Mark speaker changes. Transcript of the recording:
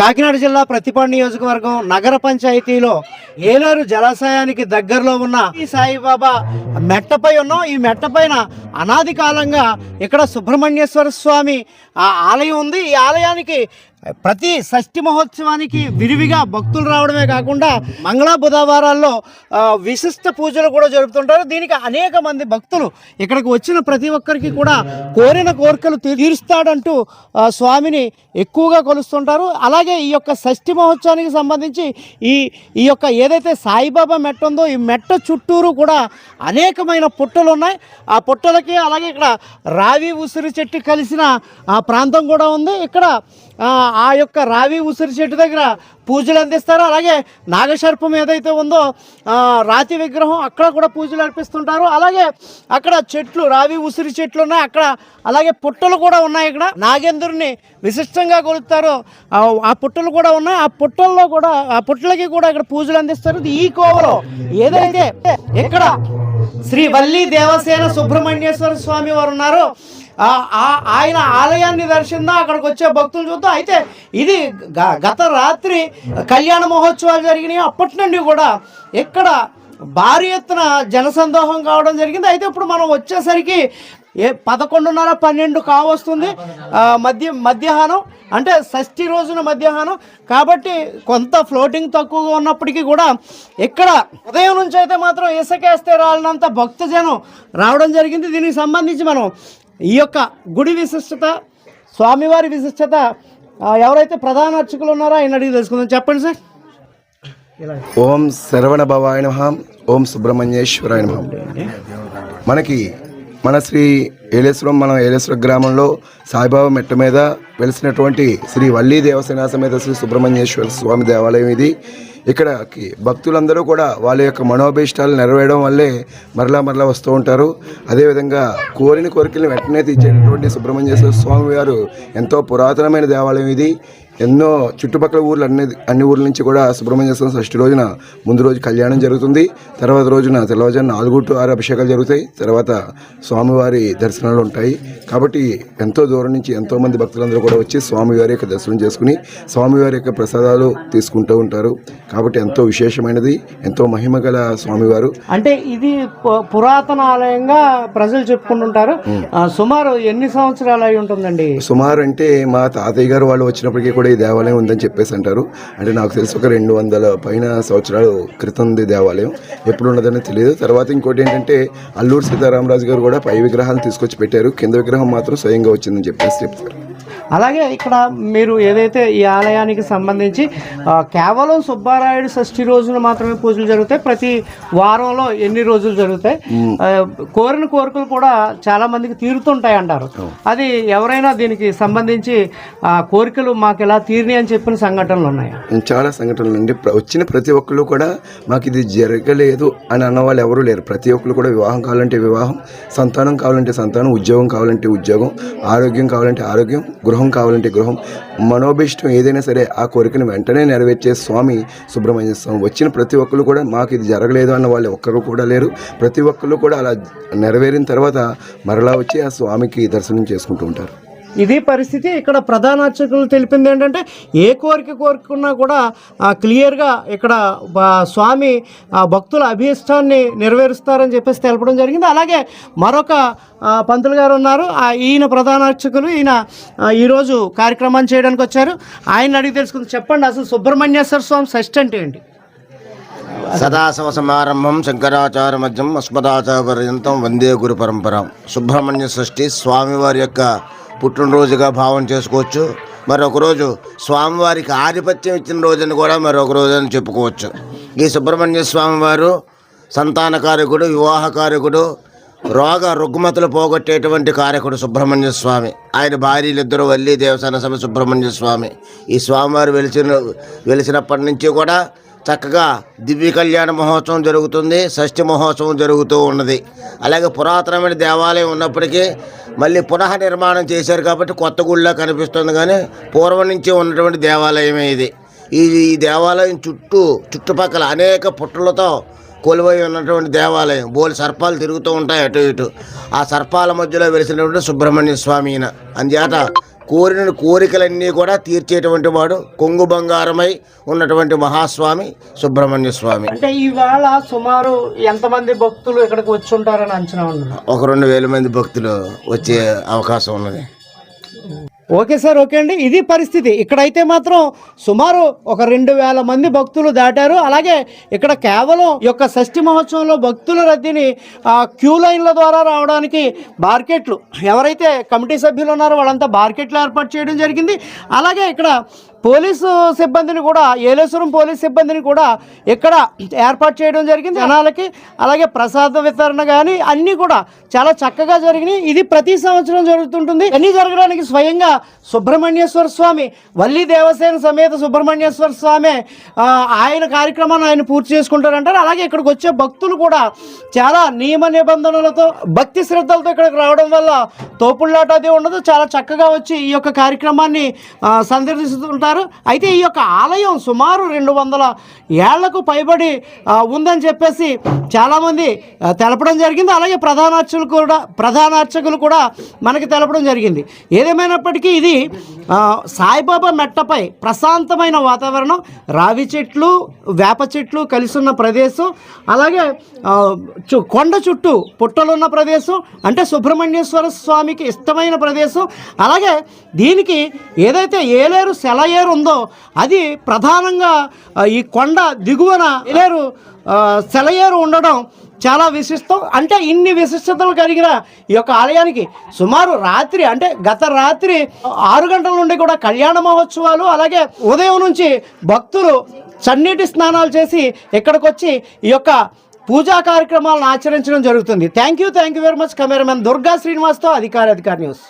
Speaker 1: కాకినాడ జిల్లా ప్రతిపాడు నియోజకవర్గం నగర పంచాయతీలో ఏలూరు జలాశయానికి దగ్గరలో ఉన్న ఈ సాయిబాబా మెట్టపై ఉన్నాం. ఈ మెట్టపైన అనాది కాలంగా ఇక్కడ సుబ్రహ్మణ్యేశ్వర స్వామి ఆ ఆలయం ఉంది. ఈ ఆలయానికి ప్రతి షష్ఠి మహోత్సవానికి విరివిగా భక్తులు రావడమే కాకుండా మంగళ బుధవారాల్లో విశిష్ట పూజలు కూడా జరుపుతుంటారు. దీనికి అనేక మంది భక్తులు ఇక్కడికి వచ్చిన ప్రతి ఒక్కరికి కూడా కోరిన కోరికలు తీరుస్తాడంటూ స్వామిని ఎక్కువగా కొలుస్తుంటారు. అలాగే ఈ యొక్క షష్ఠి మహోత్సవానికి సంబంధించి ఈ ఈ యొక్క ఏదైతే సాయిబాబా మెట్ట ఉందో ఈ మెట్ట చుట్టూరు కూడా అనేకమైన పుట్టలు ఉన్నాయి. ఆ పుట్టలకి అలాగే ఇక్కడ రావి ఉసిరి చెట్టు కలిసిన ఆ ప్రాంతం కూడా ఉంది. ఇక్కడ ఆ, యొక్క రావి ఉసిరి చెట్టు దగ్గర పూజలు అందిస్తారు? అలాగే నాగసర్పం ఏదైతే ఉందో రాతి విగ్రహం అక్కడ కూడా పూజలు అర్పిస్తుంటారు. అలాగే అక్కడ చెట్లు రావి ఉసిరి చెట్లు ఉన్నాయి. అక్కడ అలాగే పుట్టలు కూడా ఉన్నాయి ఇక్కడ. నాగేంద్రుని విశిష్టంగా కొలుస్తారు. ఆ పుట్టలు కూడా ఉన్నాయి. ఆ పుట్టల్లో కూడా ఆ పుట్టలకి కూడా ఇక్కడ పూజలు అందిస్తారు. ఈ కోవలో. ఏదైతే ఇక్కడ శ్రీ వల్లి దేవసేన సుబ్రహ్మణ్యేశ్వర స్వామి వారు ఉన్నారు ఆ- ఆయన ఆలయాన్ని దర్శిందా? అక్కడికి వచ్చే భక్తులు చూద్దాం. అయితే ఇది గ- గత రాత్రి కళ్యాణ మహోత్సవాలు జరిగినాయి. అప్పటి నుండి కూడా ఇక్కడ భారీ ఎత్తున జనసందోహం కావడం జరిగింది. అయితే ఇప్పుడు మనం వచ్చేసరికి ఏ పదకొండున్నర పన్నెండు కావస్తుంది. మధ్య మధ్యాహ్నం అంటే షష్ఠి రోజున మధ్యాహ్నం. కాబట్టి కొంత ఫ్లోటింగ్ తక్కువగా ఉన్నప్పటికీ కూడా ఇక్కడ ఉదయం నుంచి అయితే మాత్రం ఇసుకేస్తే రాలినంత భక్తజనం రావడం జరిగింది. దీనికి సంబంధించి మనం ఈ యొక్క గుడి విశిష్టత స్వామివారి విశిష్టత ఎవరైతే ప్రధాన అర్చకులు ఉన్నారో ఆయన అడిగి తెలుసుకుందాం. చెప్పండి సార్.
Speaker 2: ఓం శరవణ భవాయ నమ ఓం సుబ్రహ్మణ్యేశ్వరాయ నమ. మనకి మన శ్రీ ఏలేశ్వరం మనం ఏలేశ్వరం గ్రామంలో సాయిబాబా మెట్ట మీద వెలిసినటువంటి శ్రీ వల్లీ దేవసేన సమేత శ్రీ సుబ్రహ్మణ్యేశ్వర స్వామి దేవాలయం ఇది. ఇక్కడకి భక్తులందరూ కూడా వాళ్ళ యొక్క మనోభీష్టాలు నెరవేయడం వల్లే మరలా మరలా వస్తూ ఉంటారు. అదేవిధంగా కోరిన కోరికలను వెంటనే తీర్చేటటువంటి సుబ్రహ్మణ్యేశ్వర స్వామి వారు ఎంతో పురాతనమైన దేవాలయం ఇది. ఎన్నో చుట్టుపక్కల ఊర్లు అన్ని అన్ని ఊర్ల నుంచి కూడా సుబ్రహ్మణ్య స్వామి షష్ఠి రోజున ముందు రోజు కళ్యాణం జరుగుతుంది. తర్వాత రోజున తెల్లవారుజామున నాలుగు టు ఆరు అభిషేకాలు జరుగుతాయి. తర్వాత స్వామివారి దర్శనాలు ఉంటాయి. కాబట్టి ఎంతో దూరం నుంచి ఎంతో మంది భక్తులందరూ కూడా వచ్చి స్వామివారి యొక్క దర్శనం చేసుకుని స్వామివారి యొక్క ప్రసాదాలు తీసుకుంటూ ఉంటారు. కాబట్టి ఎంతో విశేషమైనది ఎంతో మహిమ గల స్వామివారు.
Speaker 1: అంటే ఇది పురాతన ఆలయంగా ప్రజలు చెప్పుకుంటుంటారు. సుమారు ఎన్ని సంవత్సరాలు అయి ఉంటుందండి?
Speaker 2: సుమారు అంటే మా తాతయ్య గారు వాళ్ళు వచ్చినప్పటికీ కూడా ఈ దేవాలయం ఉందని చెప్పేసి అంటారు. అంటే నాకు తెలిసి ఒక రెండు వందల పైన సంవత్సరాలు క్రితంది దేవాలయం. ఎప్పుడు ఉన్నదని తెలియదు. తర్వాత ఇంకోటి ఏంటంటే అల్లూరు సీతారామరాజు గారు కూడా పై విగ్రహాలను తీసుకొచ్చి పెట్టారు. కింద విగ్రహం మాత్రం స్వయంగా వచ్చిందని చెప్పేసి చెప్తారు.
Speaker 1: అలాగే ఇక్కడ మీరు ఏదైతే ఈ ఆలయానికి సంబంధించి కేవలం సుబ్బారాయుడు షష్ఠి రోజున మాత్రమే పూజలు జరుగుతాయి ప్రతి వారంలో ఎన్ని రోజులు జరుగుతాయి కోరిన కోరికలు కూడా చాలా మందికి తీరుతుంటాయి అంటారు. అది ఎవరైనా దీనికి సంబంధించి ఆ, కోరికలు మాకు ఎలా తీరినాయి అని చెప్పిన సంఘటనలు ఉన్నాయి?
Speaker 2: చాలా సంఘటనలు అండి వచ్చిన ప్రతి ఒక్కళ్ళు కూడా మాకు ఇది జరగలేదు అని అన్న వాళ్ళు ఎవరూ లేరు. ప్రతి ఒక్కరు కూడా వివాహం కావాలంటే వివాహం సంతానం కావాలంటే సంతానం ఉద్యోగం కావాలంటే ఉద్యోగం ఆరోగ్యం కావాలంటే ఆరోగ్యం గృహం గృహం కావాలంటే గృహం. మనోభిష్టం ఏదైనా సరే ఆ కోరికను వెంటనే నెరవేర్చే స్వామి సుబ్రహ్మణ్య స్వామి. వచ్చిన ప్రతి ఒక్కరు కూడా మాకు ఇది జరగలేదు అన్న వాళ్ళు ఒక్కరు కూడా లేరు. ప్రతి ఒక్కరు కూడా అలా నెరవేరిన తర్వాత మరలా వచ్చి ఆ స్వామికి దర్శనం చేసుకుంటూ ఉంటారు.
Speaker 1: ఇది పరిస్థితి ఇక్కడ ప్రధాన అర్చకులు తెలిపింది ఏంటంటే ఏ కోరిక కోరుకున్నా కూడా క్లియర్గా ఇక్కడ స్వామి భక్తుల అభీష్టాన్ని నెరవేరుస్తారని చెప్పేసి తెలపడం జరిగింది. అలాగే మరొక పంతులు గారు ఉన్నారు. ఈయన ప్రధాన అర్చకులు ఈయన ఈరోజు కార్యక్రమాన్ని చేయడానికి వచ్చారు. ఆయన అడిగి తెలుసుకుంది. చెప్పండి అసలు సుబ్రహ్మణ్యేశ్వర స్వామి షష్ఠి అంటే ఏంటి?
Speaker 3: సదాశివ సమారంభం శంకరాచార్య మధ్యం అస్మదాచార్య పర్యంతం వందే గురు పరంపర. సుబ్రహ్మణ్య షష్ఠి స్వామివారి యొక్క పుట్టినరోజుగా భావం చేసుకోవచ్చు. మరొక రోజు స్వామివారికి ఆధిపత్యం ఇచ్చిన రోజుని కూడా మరొక రోజు అని చెప్పుకోవచ్చు. ఈ సుబ్రహ్మణ్య స్వామివారు సంతానకారకుడు వివాహకారకుడు రోగ రుగ్మతలు పోగొట్టేటువంటి కారకుడు సుబ్రహ్మణ్య స్వామి. ఆయన భార్యలిద్దరు వల్లి దేవసేన సభ సుబ్రహ్మణ్య స్వామి. ఈ స్వామివారు వెలిసిన వెలిసినప్పటి నుంచి కూడా చక్కగా దివ్య కళ్యాణ మహోత్సవం జరుగుతుంది షష్ఠి మహోత్సవం జరుగుతూ ఉన్నది. అలాగే పురాతనమైన దేవాలయం ఉన్నప్పటికీ మళ్ళీ పునః నిర్మాణం చేశారు కాబట్టి కొత్త గుళ్ళ కనిపిస్తుంది కానీ పూర్వం నుంచి ఉన్నటువంటి దేవాలయమే ఇది. ఈ ఈ దేవాలయం చుట్టూ చుట్టుపక్కల అనేక పుట్టలతో కొలువై ఉన్నటువంటి దేవాలయం. బోలు సర్పాలు తిరుగుతూ ఉంటాయి అటు ఇటు. ఆ సర్పాల మధ్యలో వెలిసినటువంటి సుబ్రహ్మణ్య స్వామి ఈయన అందుచేత కోరిన కోరికలన్నీ కూడా తీర్చేటువంటి వాడు కొంగు బంగారమై ఉన్నటువంటి మహాస్వామి సుబ్రహ్మణ్య స్వామి.
Speaker 1: అంటే ఇవాళ సుమారు ఎంతమంది భక్తులు ఇక్కడికి వచ్చి ఉంటారని అంచనా ఉన్నారు
Speaker 3: ఒక రెండు వేల మంది భక్తులు వచ్చే అవకాశం ఉన్నది.
Speaker 1: ఓకే సార్ ఓకే అండి. ఇది పరిస్థితి. ఇక్కడైతే మాత్రం సుమారు ఒక రెండు వేల మంది భక్తులు దాటారు. అలాగే ఇక్కడ కేవలం ఈ యొక్క షష్ఠి మహోత్సవంలో భక్తుల రద్దీని క్యూ లైన్ల ద్వారా రావడానికి బార్కెట్లు. ఎవరైతే కమిటీ సభ్యులు ఉన్నారో వాళ్ళంతా బార్కెట్లు ఏర్పాటు చేయడం జరిగింది. అలాగే ఇక్కడ పోలీసు సిబ్బందిని కూడా ఏలేశ్వరం పోలీస్ సిబ్బందిని కూడా ఇక్కడ ఏర్పాటు చేయడం జరిగింది. జనాలకి అలాగే ప్రసాద వితరణ కానీ అన్నీ కూడా చాలా చక్కగా జరిగినాయి. ఇది ప్రతి సంవత్సరం జరుగుతుంటుంది. అన్నీ జరగడానికి స్వయంగా సుబ్రహ్మణ్యేశ్వర స్వామి వల్లి దేవసేన సమేత సుబ్రహ్మణ్యేశ్వర స్వామి ఆయన కార్యక్రమాన్ని ఆయన పూర్తి చేసుకుంటారంటారు. అలాగే ఇక్కడికి వచ్చే భక్తులు కూడా చాలా నియమ నిబంధనలతో భక్తి శ్రద్ధలతో ఇక్కడికి రావడం వల్ల తోపుళ్ళాట అది ఉండదు. చాలా చక్కగా వచ్చి ఈ యొక్క కార్యక్రమాన్ని సందర్శిస్తుంటారు. సందర్శిస్తుంటారు అయితే ఈ యొక్క ఆలయం సుమారు రెండు వందల ఏళ్ళకు పైబడి ఉందని చెప్పేసి చాలామంది తెలపడం జరిగింది. అలాగే ప్రధాన అర్చకులు కూడా ప్రధాన అర్చకులు కూడా మనకి తెలపడం జరిగింది. ఏదేమైనప్పటికీ ఇది సాయిబాబా మెట్టపై ప్రశాంతమైన వాతావరణం రావి చెట్లు వేప చెట్లు కలిసి ఉన్న ప్రదేశం అలాగే చు- కొండ చుట్టూ పుట్టలున్న ప్రదేశం అంటే సుబ్రహ్మణ్యేశ్వర స్వామికి ఇష్టమైన ప్రదేశం. అలాగే దీనికి ఏదైతే ఏలేరు సెలయేరు ఉందో అది ప్రధానంగా ఈ కొండ దిగువన ఏలేరు సెలయేరు ఉండడం చాలా విశిష్టం. అంటే ఇన్ని విశిష్టతలు కలిగిన ఈ యొక్క ఆలయానికి సుమారు రాత్రి అంటే గత రాత్రి ఆరు గంటల నుండి కూడా కళ్యాణ మహోత్సవాలు అలాగే ఉదయం నుంచి భక్తులు చన్నీటి స్నానాలు చేసి ఇక్కడికి వచ్చి ఈ యొక్క పూజా కార్యక్రమాలను ఆచరించడం జరుగుతుంది. Thank you thank you very much cameraman Durga శ్రీనివాస్తో అధికారి అధికారి న్యూస్.